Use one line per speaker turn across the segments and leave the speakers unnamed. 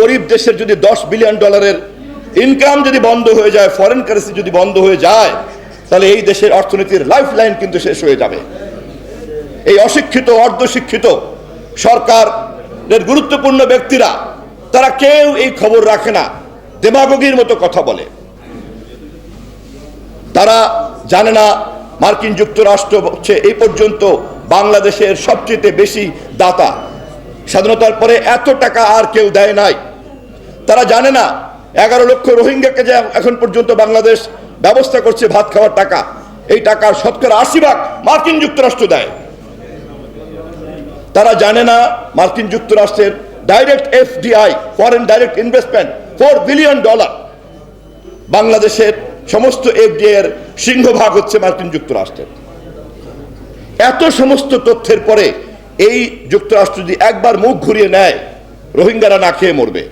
গরিব দেশের যদি দশ বিলিয়ন ডলারের ইনকাম যদি বন্ধ হয়ে যায় ফরেন কারেন্সি যদি বন্ধ হয়ে যায়, তাহলে এই দেশের অর্থনীতির লাইফ লাইন কিন্তু শেষ হয়ে যাবে। এই অশিক্ষিত, অর্ধশিক্ষিত সরকারের গুরুত্বপূর্ণ ব্যক্তিরা, তারা কেউ এই খবর রাখে না দেমাগগির মতো কথা বলে। তারা জানে না মার্কিন যুক্তরাষ্ট্র হচ্ছে এই পর্যন্ত বাংলাদেশের সবচেয়ে বেশি দাতা। স্বাধীনতার পরে এত টাকা আর কেউ দেয় নাই। তারা জানে না, এগারো লক্ষ রোহিঙ্গাকে যে এখন পর্যন্ত বাংলাদেশ ব্যবস্থা করছে ভাত খাওয়ার টাকা, এই টাকার শতকরা আশি ভাগ মার্কিন যুক্তরাষ্ট্র দেয়। তারা জানে না, মার্কিন যুক্তরাষ্ট্রের direct FDI foreign direct investment four billion dollar বাংলাদেশের সমস্ত এফডিআই এর সিংহভাগ হচ্ছে মার্কিন যুক্তরাষ্ট্রের। এত সমস্ত তথ্যের পরে এই যুক্তরাষ্ট্র যদি একবার মুখ ঘুরিয়ে নেয়, রোহিঙ্গারা না খেয়ে মরবে।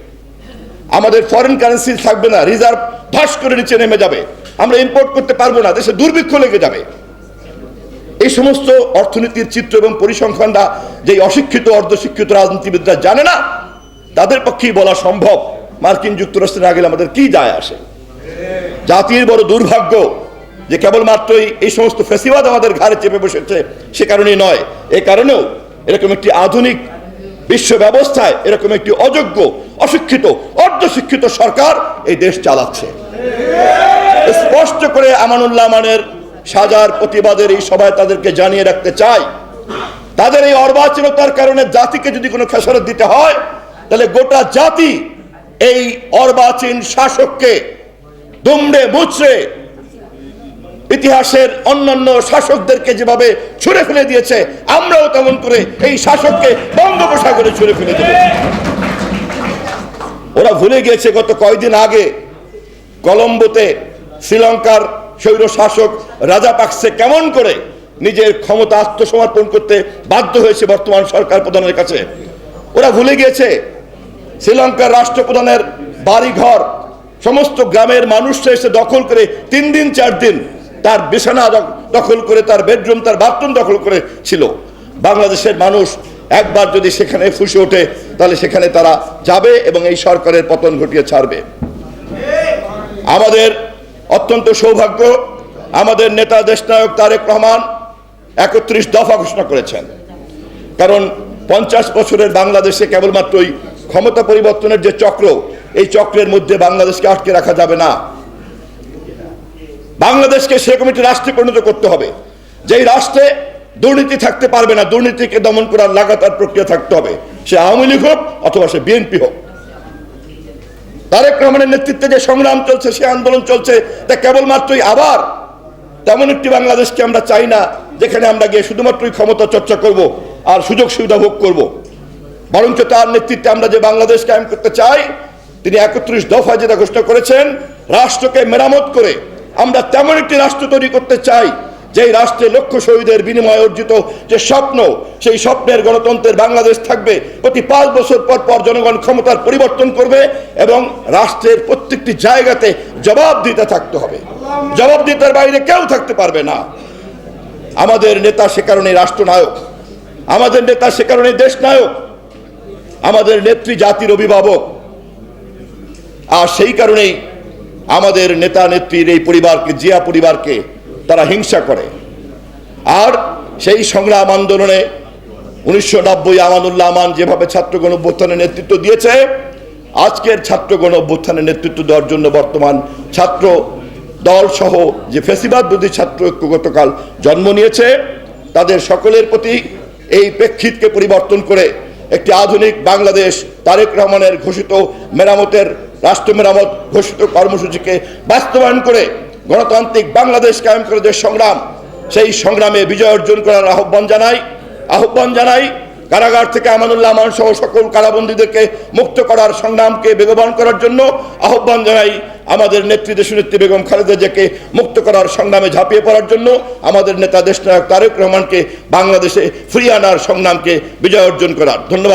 আমাদের ফরেন কারেন্সি থাকবে না রিজার্ভ ধস করে নিচে নেমে যাবে। আমরা ইম্পোর্ট করতে পারব না, দেশে দুর্ভিক্ষ লেগে যাবে। এই সমস্ত অর্থনীতির চিত্র এবং পরিসংখ্যানটা যে অশিক্ষিত, অর্ধশিক্ষিত রাজনীতিবিদরা জানে না, তাদের পক্ষেই বলা সম্ভব মার্কিন যুক্তরাষ্ট্রে না গেলে আমাদের কি যায় আসে। জাতির বড় দুর্ভাগ্য যে কেবলমাত্রই এই সমস্ত ফেসিবাদ আমাদের ঘাড়ে চেপে বসেছে, সে কারণেই নয়, এ কারণেও এরকম একটি আধুনিক বিশ্ব ব্যবস্থায়, এরকম একটি অযোগ্য, অশিক্ষিত, অর্ধশিক্ষিত সরকার এই দেশ চালাচ্ছে। স্পষ্ট করে আমানুল্লাহ মানের সাজার প্রতিবাদের এই সভায় তাদেরকে জানিয়ে রাখতে চাই, তাদের এই অর্বাচীনতার কারণে জাতিকে যদি কোনো খেসারত দিতে হয়, তাহলে গোটা জাতি এই অর্বাচীন শাসককে দুমড়ে মুচড়ে ইতিহাসের অন্যান্য শাসকদেরকে যেভাবে ছুঁড়ে ফেলে দিয়েছে, আমরাও তেমন করে এই শাসককে বঙ্গোপসাগরে ছুঁড়ে ফেলে দেব। ওরা ভুলে গিয়েছে গত কয়েকদিন আগে কলম্বোতে শ্রীলঙ্কার স্বৈর শাসক রাজা পাকসে কেমন করে নিজের ক্ষমতা আত্মসমর্পণ করতে বাধ্য হয়েছে বর্তমান সরকার প্রধানের কাছে। ওরা ভুলে গিয়েছে শ্রীলঙ্কার রাষ্ট্রপ্রধানের বাড়িঘর, সমস্ত গ্রামের মানুষরা এসে দখল করে তিন দিন, চার দিন তার বিছানা দখল করে, তার বেডরুম, তার বাথরুম দখল করে ছিল। বাংলাদেশের মানুষ একবার যদি সেখানে ফুসে ওঠে, তাহলে সেখানে তারা যাবে এবং এই সরকারের পতন ঘটিয়ে ছাড়বে। আমাদের অত্যন্ত সৌভাগ্য, আমাদের নেতা দেশনায়ক তারেক রহমান একত্রিশ দফা ঘোষণা করেছেন। কারণ পঞ্চাশ বছরের বাংলাদেশে কেবলমাত্রই ক্ষমতা পরিবর্তনের যে চক্র, এই চক্রের মধ্যে বাংলাদেশকে আটকে রাখা যাবে না। বাংলাদেশকে সেরকম একটি রাষ্ট্রে পরিণত করতে হবে। যেই রাষ্ট্রে দুর্নীতি থাকতে পারবে না, দুর্নীতিকে দমন করার লাগাতার প্রক্রিয়া থাকতে হবে। সে আওয়ামী লীগ হোক অথবা সে বিএনপি হোক। তারেক রহমানের নেতৃত্বে যে সংগ্রাম চলছে, সে আন্দোলন চলছে, তা কেবলমাত্রই আবার তেমন একটি বাংলাদেশকে আমরা চাই না, যেখানে আমরা গিয়ে শুধুমাত্রই ক্ষমতা চর্চা করব আর সুযোগ সুবিধা ভোগ করব। বরঞ্চ তার নেতৃত্বে আমরা যে বাংলাদেশ কায়েম করতে চাই, তিনি একত্রিশ দফা যেটা ঘোষণা করেছেন, রাষ্ট্রকে মেরামত করে আমরা তেমন একটি রাষ্ট্র তৈরি করতে চাই, যেই রাষ্ট্রে লক্ষ শহীদের বিনিময়ে অর্জিত যে স্বপ্ন, সেই স্বপ্নের গণতন্ত্রের বাংলাদেশ থাকবে। প্রতি পাঁচ বছর পর পর জনগণ ক্ষমতার পরিবর্তন করবে এবং রাষ্ট্রের প্রত্যেকটি জায়গাতে জবাব দিতে থাকতে হবে। জবাব দিতে বাইরে কেউ থাকতে পারবে না। আমাদের নেতা সে কারণে রাষ্ট্রনায়ক, আমাদের নেতা সে কারণে দেশ নায়ক আমাদের নেত্রী জাতির অভিভাবক। আর সেই কারণেই আমাদের নেতা নেত্রীর এই পরিবারকে, জিয়া পরিবারকে তারা হিংসা করে। আর সেই সংগ্রাম আন্দোলনে উনিশশো নব্বই আমানুল্লাহ আমান যেভাবে ছাত্রগণ অভ্যুত্থানের নেতৃত্ব দিয়েছে, আজকের ছাত্রগণ অভ্যুত্থানের নেতৃত্ব দেওয়ার জন্য বর্তমান ছাত্র দল সহ যে ফেসিবাদ বিরোধী ছাত্র ঐক্য গতকাল জন্ম নিয়েছে, তাদের সকলের প্রতি এই প্রেক্ষিতকে পরিবর্তন করে একটি আধুনিক বাংলাদেশ তারেক রহমানের ঘোষিত মেরামতের রাষ্ট্র মেরামত ঘোষিত কর্মসূচিকে বাস্তবায়ন করে গণতান্ত্রিক বাংলাদেশ কায়েম করে যে সংগ্রাম, সেই সংগ্রামে বিজয় অর্জন করার আহ্বান জানাই। আহ্বান জানাই কারাগার থেকে আমানুল্লাহ আমান সহ সকল কারাবন্দীদেরকে মুক্ত করার সংগ্রামকে বেগবান করার জন্য আহ্বান জানাই আমাদের নেত্রী দেশনেত্রী বেগম খালেদা জিয়াকে মুক্ত করার সংগ্রামে ঝাঁপিয়ে পড়ার জন্য আমাদের নেতা দেশনায়ক তারেক রহমানকে বাংলাদেশে ফিরিয়ে আনার সংগ্রামকে বিজয় অর্জন করার। ধন্যবাদ।